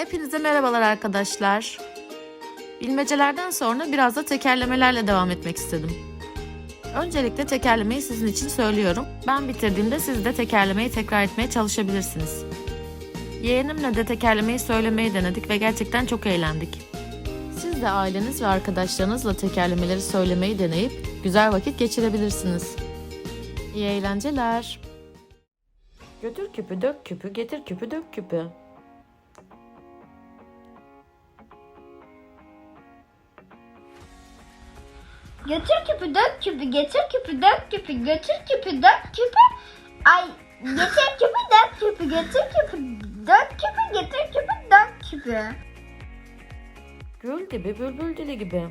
Hepinize merhabalar arkadaşlar. Bilmecelerden sonra biraz da tekerlemelerle devam etmek istedim. Öncelikle tekerlemeyi sizin için söylüyorum. Ben bitirdiğimde siz de tekerlemeyi tekrar etmeye çalışabilirsiniz. Yeğenimle de tekerlemeyi söylemeyi denedik ve gerçekten çok eğlendik. Siz de aileniz ve arkadaşlarınızla tekerlemeleri söylemeyi deneyip güzel vakit geçirebilirsiniz. İyi eğlenceler. Götür küpü dök küpü getir küpü dök küpü. Götür küpü dök küpü getir küpü dök küpü götür küpü dök küpü ay getir küpü dök küpü getir küpü dök küpü getir küpü dök küpü. Gül gibi bülbül dili gibi.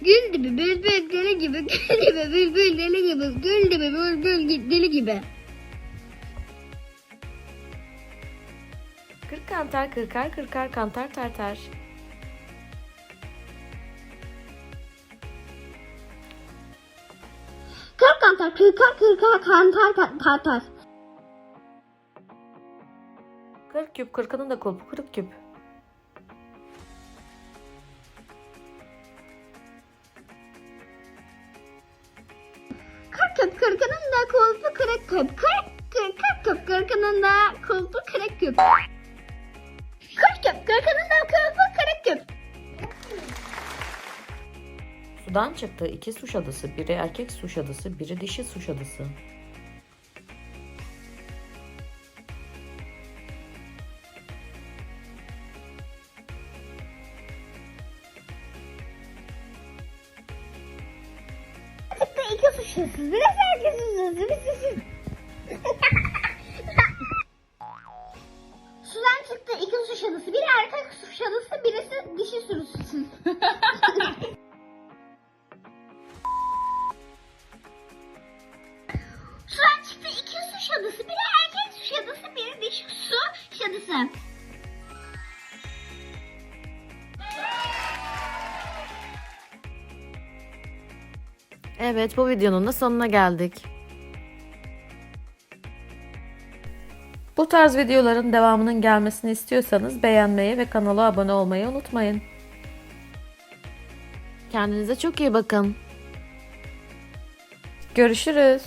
Gül gibi bülbül deli gibi gül gibi bülbül deli gibi gül gibi bülbül deli gibi. Kırk kantar kırkar kırkar kantar tartar. Kırk kantar kırkar kırkar kantar kantar. Kırk küp kırkanın da kulpu kırık küp. Kırk küp kırkının da kulpu kırık küp. Kırk kırk kırk küp kırkının da kulpu kırık küp. Da kulpu kırık küp. Sudan çıktı iki su şadısı. Biri erkek su şadısı, biri dişi su şadısı. Çıktı iki suçlusu. Biraz herkes suçlusu. İki su şadısı. Biri erkek su şadısı, birisi dişi sürüsü. Sudan çıktı iki su şadısı. Biri erkek su şadısı, biri dişi su şadısı. Evet bu videonun da sonuna geldik. Bu tarz videoların devamının gelmesini istiyorsanız beğenmeyi ve kanala abone olmayı unutmayın. Kendinize çok iyi bakın. Görüşürüz.